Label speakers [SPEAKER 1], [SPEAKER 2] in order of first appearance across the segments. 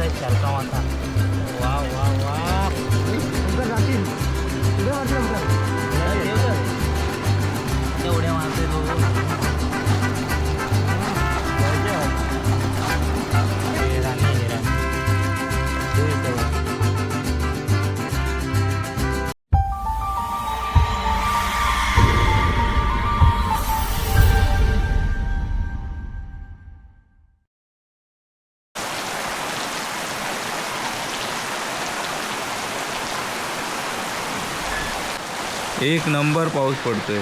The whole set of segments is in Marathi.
[SPEAKER 1] मासा आहे शालका मासा
[SPEAKER 2] एक नंबर पाऊस पडतोय.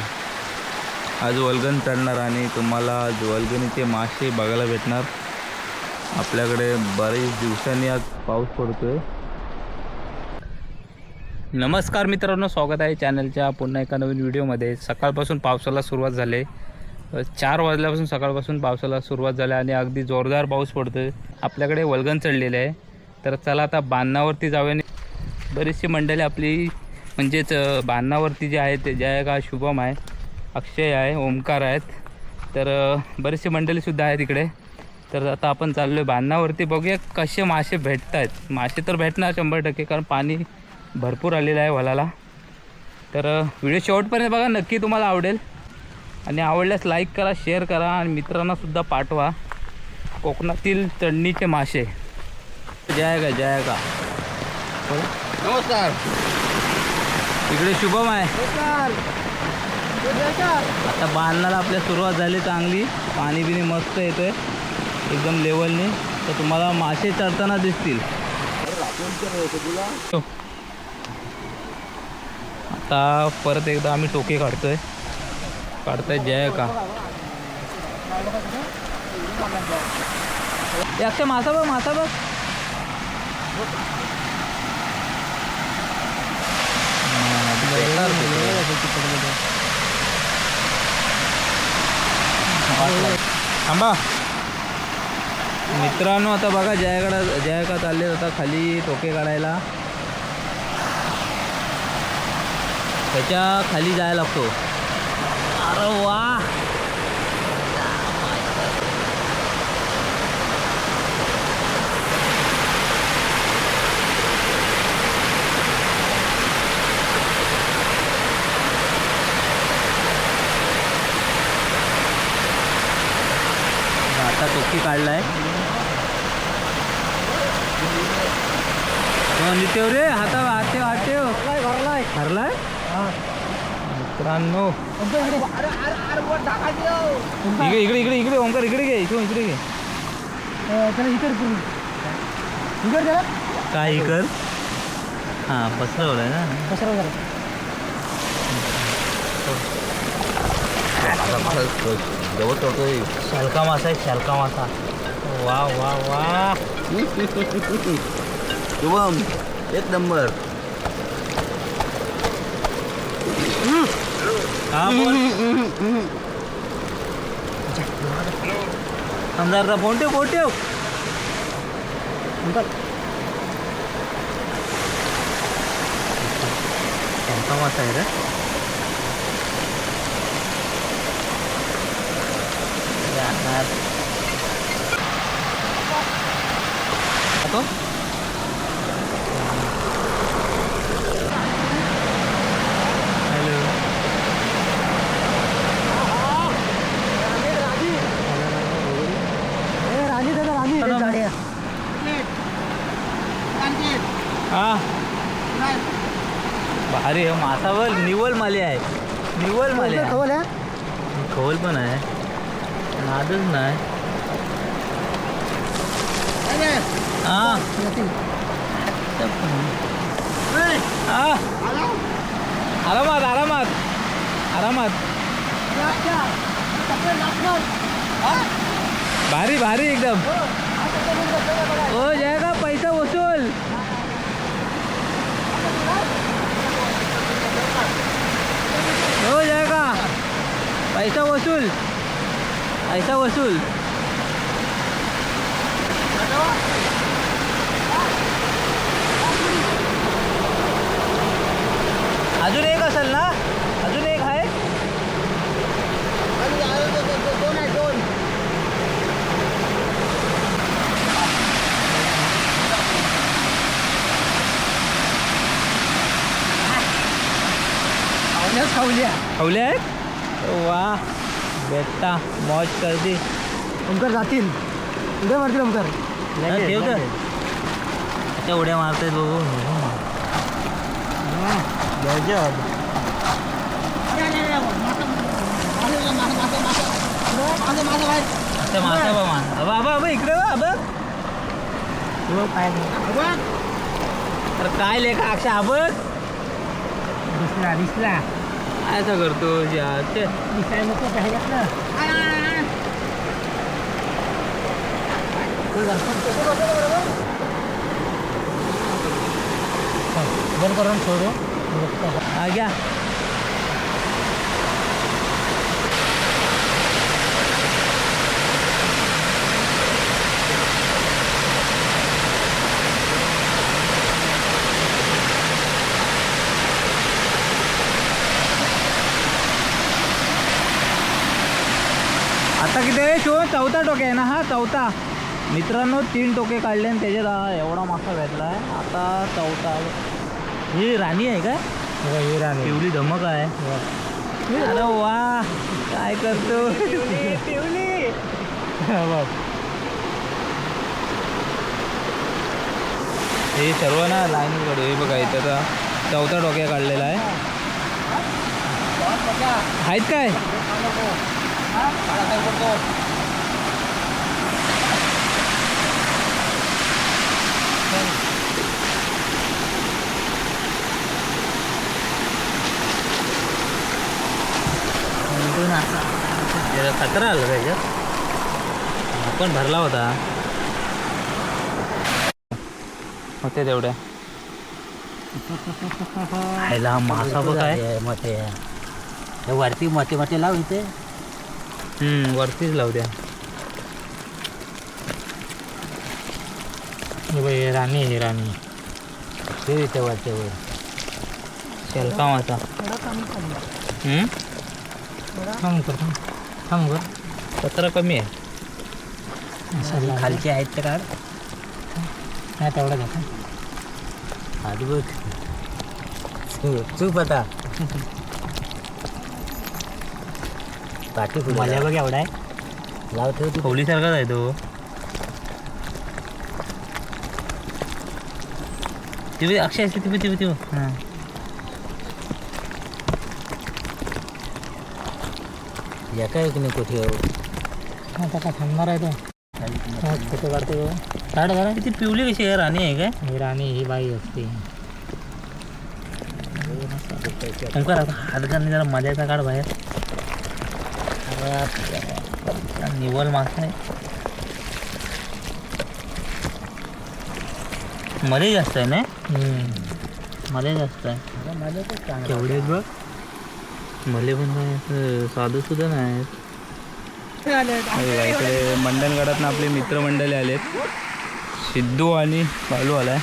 [SPEAKER 2] आज वल्गन चढणार आणि तुम्हाला आज वल्गनीचे मासे बघायला भेटणार. आपल्याकडे बरेच दिवसांनी आज पाऊस पडतोय.
[SPEAKER 1] नमस्कार मित्रांनो स्वागत आहे चॅनलच्या पुन्हा एका नवीन व्हिडिओमध्ये. सकाळपासून पावसाला सुरुवात झाली. चार वाजल्यापासून सकाळपासून पावसाला सुरुवात झाली आणि अगदी जोरदार पाऊस पडतोय. आपल्याकडे वल्गन चढलेले आहे. तर चला आता बांधणावरती जाऊया आणि बरीचशी मंडळी आपली म्हणजेच बांधावरती बांधणावरती जे आहे ते जय का शुभम आहे अक्षय आहे ओमकार आहेत. तर बरेचसे मंडळीसुद्धा आहेत इकडे. तर आता आपण चाललो आहे बांधणावरती बघूया कसे मासे भेटत आहेत मासे तर भेटणार शंभर टक्के कारण पाणी भरपूर आलेलं आहे वलाला. तर व्हिडिओ शेवटपर्यंत बघा नक्की तुम्हाला आवडेल. आणि आवडल्यास लाईक करा शेअर करा आणि मित्रांनासुद्धा पाठवा. कोकणातील चढणीचे मासे. जय का जय का
[SPEAKER 2] नमस्कार.
[SPEAKER 1] इकडे शुभम आहे. आता बांधण्याला आपल्या सुरुवात झाली चांगली. पाणी बिणी मस्त येतोय. एकदम लेवलने तर तुम्हाला मासे चढताना दिसतील. आता परत एकदा आम्ही टोके काढतोय. काढतोय जय का? अक्षय मासा बघ मासा बघ. थांबा. मित्रांनो आता बघा जयाकडा जयाका चालले आता खाली टोके काढायला. त्याच्याखाली जायला लागतो. अरे वा! आता टोकी काढलाय. हो नितेव रे हाता हाते हाते. भरलाय भरलाय. मित्रांनो. इकडे. इकडे इकडे इकडे ओंकार इकडे घे इकडे इकडे घे काय इकर हां पसरवलंय ना.
[SPEAKER 2] जवळ टोकतोय
[SPEAKER 1] शालका मासा आहे शालका मासा. वा वा वा
[SPEAKER 2] शुभम एक नंबर.
[SPEAKER 1] हा बोल. आमदारचा फोन ठेव फोन ठेव. शालका मासा आहे रे. हॅलो हा. भारी आहे मासा बघ निवल माले आहे. निवल माले आहे. खवल पण आहे. नादच नाही हा हा आरामात आरामात आरामात भारी भारी एकदम हो जाएगा पैसा वसूल हो जाएगा पैसा वसूल ऐसा वसूल अजून एक असेल ना? अजून एक आहे?
[SPEAKER 3] दोन
[SPEAKER 1] आहे दोन खाऊल्या. खाऊल्या आहेत? वा. बेटा मौज करते
[SPEAKER 3] ओमकार जातील. उद्या मारतील ओमकार
[SPEAKER 1] ठेव तर. आता उड्या मारतायत बघू बा बाबा. बाबा इकडे अरे काय लेखा अक्षा बघ.
[SPEAKER 3] दिसला दिसला.
[SPEAKER 1] काय असं करतो या ते.
[SPEAKER 3] दिसाय नको काय बंद करून सोडू.
[SPEAKER 1] हा घ्या आता किती आहे शो चौथा टोके आहे ना हा चौथा. मित्रांनो तीन टोके काढले आणि त्याच्यात हा एवढा मासा भेटला आहे. आता चौथा ही राणी आहे काय?
[SPEAKER 3] हे राणी.
[SPEAKER 1] पिवली धमक आहे. अरे वा काय करतो? हे. सर्व ना लाईन कडे हे बघा इथं आता चौथा टोक्या काढलेला आहे. आहेत काय? जरा कचरा आला त्याच्यात आपण भरला होता. होते तेवढ्या खायला हा मासा बघ काय.
[SPEAKER 3] मते हे वरती मते मते लाव इथे.
[SPEAKER 1] हम्म वरतीच लावू द्या.
[SPEAKER 3] हे राणी हे राणी. हे इथे वरते वर
[SPEAKER 1] शेलका मासा हम्म?
[SPEAKER 3] थांब कर. थांब कर
[SPEAKER 1] कचरा कमी आहे.
[SPEAKER 3] खालचे आहेत ते काढ. नाही तेवढं जातं आधी बघ. चूप आता पाठी मला बघ एवढा आहे. लाव ठेव तू.
[SPEAKER 1] खवलीसारखाच आहे तो. तिथे अक्षय असते तिथे तिथे तिथे
[SPEAKER 3] एका एक नाही कुठे? आता थांबणार आहे तो. फोटो काढतो काढ जरा.
[SPEAKER 1] ती पिवली कशी आहे? राणी आहे काय?
[SPEAKER 3] ही राणी ही बाई असते.
[SPEAKER 1] ओंकार हाडकाने जरा मजाचा काढ बाहेर. निवल मासा आहे मध्ये जास्त आहे ना? मध्ये जास्त आहे.
[SPEAKER 3] केवढे बघ.
[SPEAKER 1] मले पण काय असं साधू सुद्धा नाही. इकडे मंडणगडात आपले मित्रमंडळी आलेत. सिद्धू आणि बालू आलाय.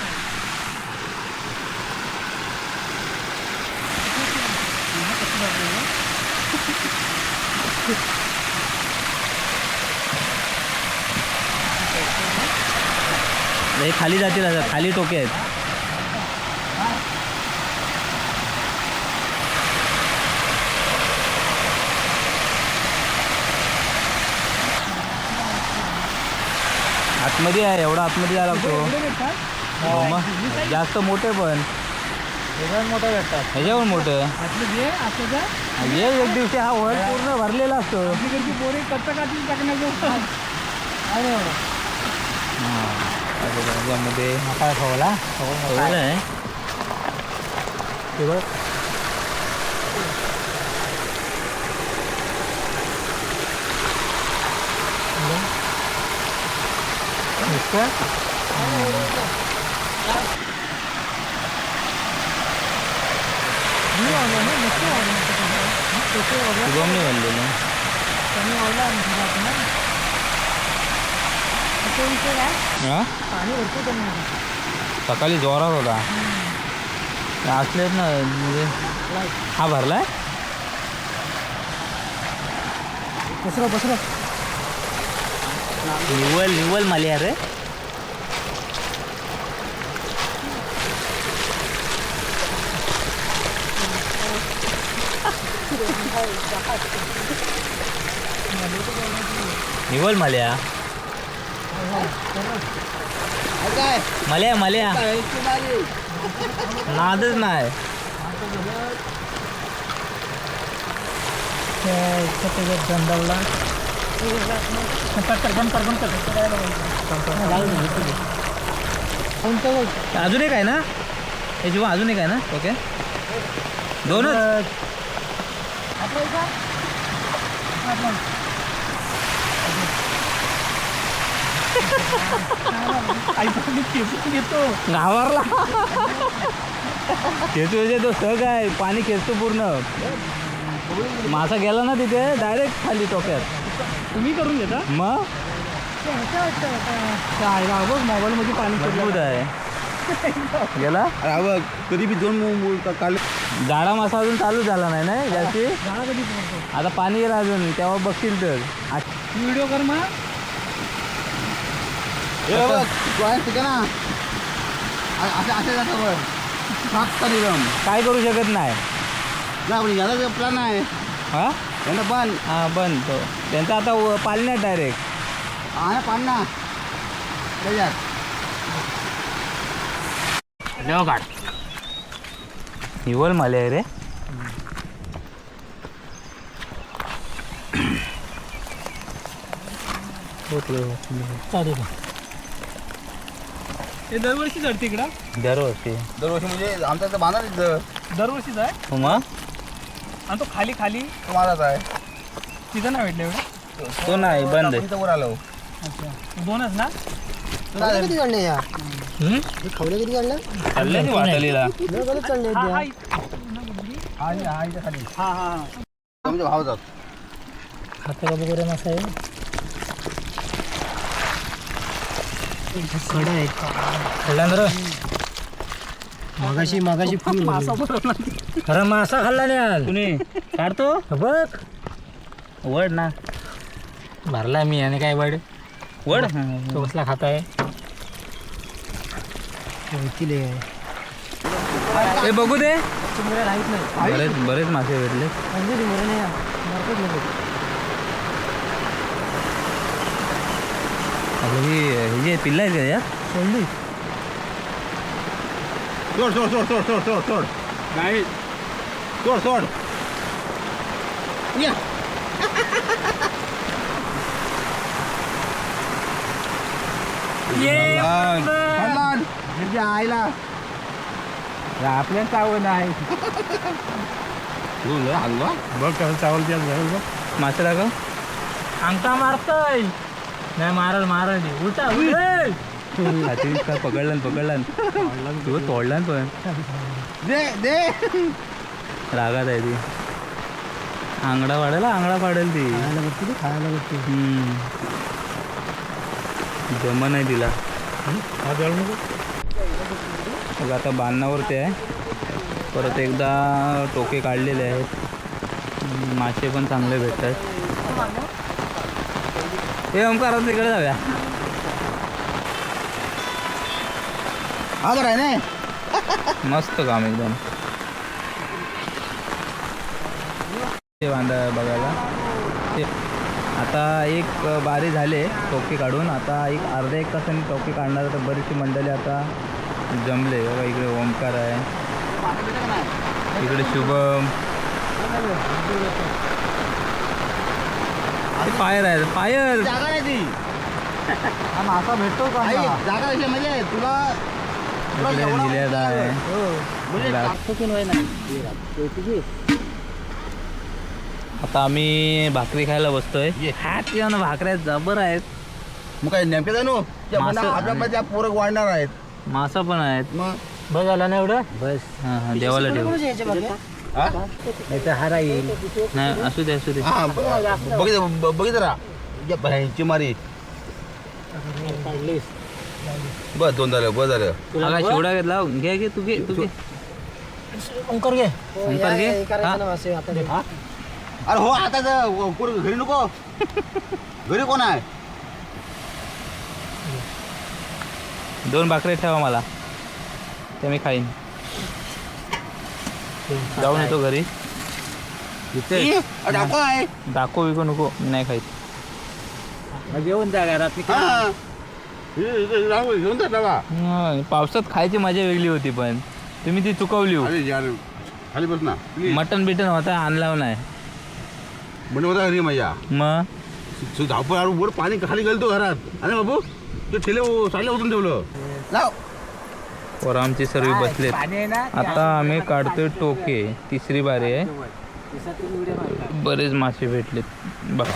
[SPEAKER 1] खाली जातील आता खाली टोके आहेत. आतमध्ये आहे एवढा आतमध्ये जायला लागतो. हो मग जास्त मोठे पण.
[SPEAKER 3] मोठा भेटतात.
[SPEAKER 1] ह्याच्यावर मोठं. हे एक दिवशी हा वर पूर्ण भरलेला असतो.
[SPEAKER 3] पोरे कच्चा टाकण्याचं
[SPEAKER 1] त्याच्यामध्ये
[SPEAKER 3] काय खवला
[SPEAKER 1] एवढं आहे.
[SPEAKER 3] ते बघ
[SPEAKER 1] शुभम नाही बनलेलं हा? सकाळी जोरावर होता. असलेत ना म्हणजे हा भरलाय?
[SPEAKER 3] पसरा पसरा
[SPEAKER 1] निवल निवल माली अरे निवल मल्या मल्या मल्या नादच नाही
[SPEAKER 3] गंधावला बंद कर बंद कर
[SPEAKER 1] अजून एक आहे ना? हे जीवा अजून एक आहे ना? ओके. दोनच. घावरला खेचू म्हणजे तो सग आहे. पाणी खेचतो पूर्ण. मासा गेला ना तिथे डायरेक्ट खाली टोक्यात.
[SPEAKER 3] तुम्ही करून घेता?
[SPEAKER 1] मग?
[SPEAKER 3] बघ मोबाईल मध्ये पाणी
[SPEAKER 1] मजबूत आहे. गेला?
[SPEAKER 2] बघ कधी बी दोन काल
[SPEAKER 1] जाडा मासा अजून चालू झाला नाही ना जास्ती? आता पाणी येईल अजून तेव्हा बघतील तर. आ-
[SPEAKER 3] व्हिडिओ कर मग.
[SPEAKER 2] ना? असे असे जातं बघ. सात तारीख
[SPEAKER 1] काय करू शकत नाही?
[SPEAKER 2] ना याला प्लॅन आहे.
[SPEAKER 1] हा?
[SPEAKER 2] यांना पण
[SPEAKER 1] हा बंद तो. त्यांचा आता व- डायरेक्ट
[SPEAKER 2] आहे पान ना त्याच्यात
[SPEAKER 1] हिवल माले आहे रे.
[SPEAKER 3] चालेल हे दरवर्षी चढते इकडं
[SPEAKER 1] दरवर्षी.
[SPEAKER 2] दरवर्षी म्हणजे आमचा तर बांधा
[SPEAKER 3] दरवर्षीच आहे?
[SPEAKER 1] हो मग?
[SPEAKER 3] आणि तो खाली खाली
[SPEAKER 2] माझाच आहे.
[SPEAKER 3] तिथं नाही भेटलं एवढं?
[SPEAKER 1] तो नाही बंद आहे.
[SPEAKER 2] इथं वर आलो
[SPEAKER 3] अच्छा. दोनच ना?
[SPEAKER 2] किती काढले या?
[SPEAKER 1] हम्म?
[SPEAKER 2] खवले किती काढले?
[SPEAKER 1] ते वाटलीला.
[SPEAKER 3] हा हा
[SPEAKER 2] इथं. खाली.
[SPEAKER 3] हा हा वगैरे मासा आहे. मगाशी मगाशी फुल मासा खरं मासा खाल्ला नाही आज.
[SPEAKER 1] कुणी? काढतो?
[SPEAKER 3] बघ.
[SPEAKER 1] वड ना.
[SPEAKER 3] भरला मी आणि काय वाढ
[SPEAKER 1] वड?
[SPEAKER 3] तो कसला खात आहे.
[SPEAKER 1] हे बघू दे.
[SPEAKER 3] राहत नाही
[SPEAKER 1] बरेच बरेच मासे भेटले.
[SPEAKER 3] म्हणजे लोक
[SPEAKER 1] आता ही ही जे पिल्ला आहेत का यात?
[SPEAKER 2] सोड सोड सोड सोड सोड सोड सोड.
[SPEAKER 3] नाही.
[SPEAKER 2] सोड सोड. या. खाल्ला. म्हणजे आईला.
[SPEAKER 1] आपल्या चावण आहे.
[SPEAKER 2] हलवा.
[SPEAKER 3] बघ कसं चावल त्यात बघ.
[SPEAKER 1] मासे दाखव
[SPEAKER 3] अंगठा मारतोय. नाही मारल मारल उलटा उलट
[SPEAKER 1] हाती काय पकडला पकडला. तू तोडला न पण.
[SPEAKER 2] दे दे.
[SPEAKER 1] रागात आहे ती. आंगडा पाडेल आंगडा पाडेल ती.
[SPEAKER 3] खायला बघते खायला बघते
[SPEAKER 1] हम्म. जमा नाही
[SPEAKER 3] हा? नको.
[SPEAKER 1] मग आता बांधण्यावरती आहे. परत एकदा टोके काढलेले आहेत. मासे पण चांगले भेटतात. हे ओंकार तिकडे जाऊया.
[SPEAKER 2] हा बरं आहे ना?
[SPEAKER 1] मस्त काम एकदम. ते बांधा बघायला. ते आता एक बारी झाले टोके काढून. आता एक अर्ध्या एक तासाने टोके काढणार. तर बरीचशी मंडळी आता जमले. बघा इकडे ओंकार आहे. इकडे शुभम. पायर आहे. पायर
[SPEAKER 2] जागा नाही ती.
[SPEAKER 3] भेटतो का?
[SPEAKER 2] जागा म्हणजे तुला
[SPEAKER 1] इकडे आहे.
[SPEAKER 2] म्हणजे
[SPEAKER 1] आता आम्ही भाकरी खायला बसतोय. हा ते ना भाकऱ्या जबर आहेत.
[SPEAKER 2] मग काय नेमके जाणू? आपल्या त्या पोरं वाढणार आहेत.
[SPEAKER 1] मासा पण आहेत.
[SPEAKER 2] मग?
[SPEAKER 3] बस झाला ना एवढं? बस.
[SPEAKER 1] हां हां देवाला ठेवू.
[SPEAKER 2] हा?
[SPEAKER 3] नाही तर हारा येईल.
[SPEAKER 1] नाही असू दे असू दे.
[SPEAKER 2] हा बघित बघित राहा मारी. बस दोन झालं बस झालं.
[SPEAKER 1] हा शिवडा घेतला? घे घे तू घे तू घे.
[SPEAKER 3] ओंकार घे.
[SPEAKER 1] ओंकार घे. हा?
[SPEAKER 2] अरे हो आता घरी नको. घरी कोण आहे?
[SPEAKER 1] दोन भाकरी ठेवा मला. ते मी खाईन. जाऊन येतो घरी.
[SPEAKER 4] इथे.
[SPEAKER 2] दाखव
[SPEAKER 1] विकू नको. नाही खायचं
[SPEAKER 4] घेऊन जा घरात
[SPEAKER 2] घेऊन
[SPEAKER 1] हा, पावसात खायची मजा वेगळी होती पण. तुम्ही ती चुकवली हो.
[SPEAKER 2] अरे यार खाली बस ना. प्लीज
[SPEAKER 1] बिटन होता आणला नाही.
[SPEAKER 2] बनवता घरी माझ्या
[SPEAKER 1] मग
[SPEAKER 2] तू धावपळ वर पाणी खाली घालतो घरात. अरे बाबू ते ठेले साईडला उतरून ठेवलं. लाव.
[SPEAKER 1] पोरं आमची सर्व बसलेत.
[SPEAKER 4] पाणी आहे ना?
[SPEAKER 1] आता आम्ही काढतोय टोके. तिसरी बारी आहे. बरेच मासे भेटलेत. बघ.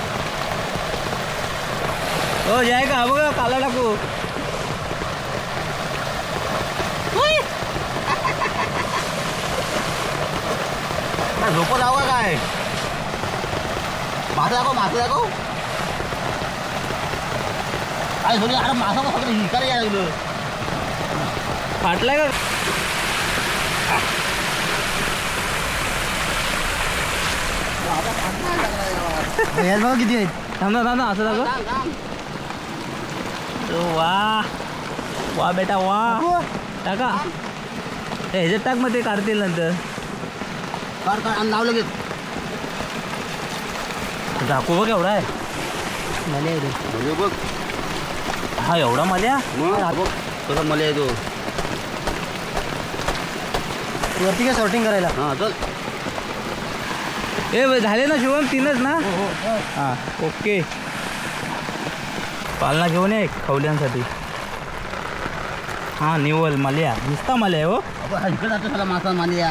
[SPEAKER 1] हो जाय का? बघ काला टाकू.
[SPEAKER 2] झोप लाव का काय? मासे दाखव मासे दाखव काय थोडी अरे मासा फक्त हिकाला यायला लागलं.
[SPEAKER 1] फाटलाय का?
[SPEAKER 4] किती आहेत.
[SPEAKER 1] थांब थांब असं दाखव. वा वा बेटा वा टाका ए, ह्याच्यात टाक मग ते काढतील नंतर
[SPEAKER 2] कार कार आणि लाव लगेच
[SPEAKER 1] दाखव बघ एवढा आहे
[SPEAKER 4] मला येते
[SPEAKER 2] म्हणजे बघ
[SPEAKER 1] हा एवढा मल्या
[SPEAKER 2] मग बघ कसा मला येतो
[SPEAKER 4] वरती काय सॉर्टिंग करायला
[SPEAKER 2] हां चल
[SPEAKER 1] ए झाले ना शिवम तीनच ना हा ओके पालना घेऊन ये खवल्यांसाठी. हां निवल मालिया. नुसता मालिया हो.
[SPEAKER 2] इकडे जातो मासा मालिया.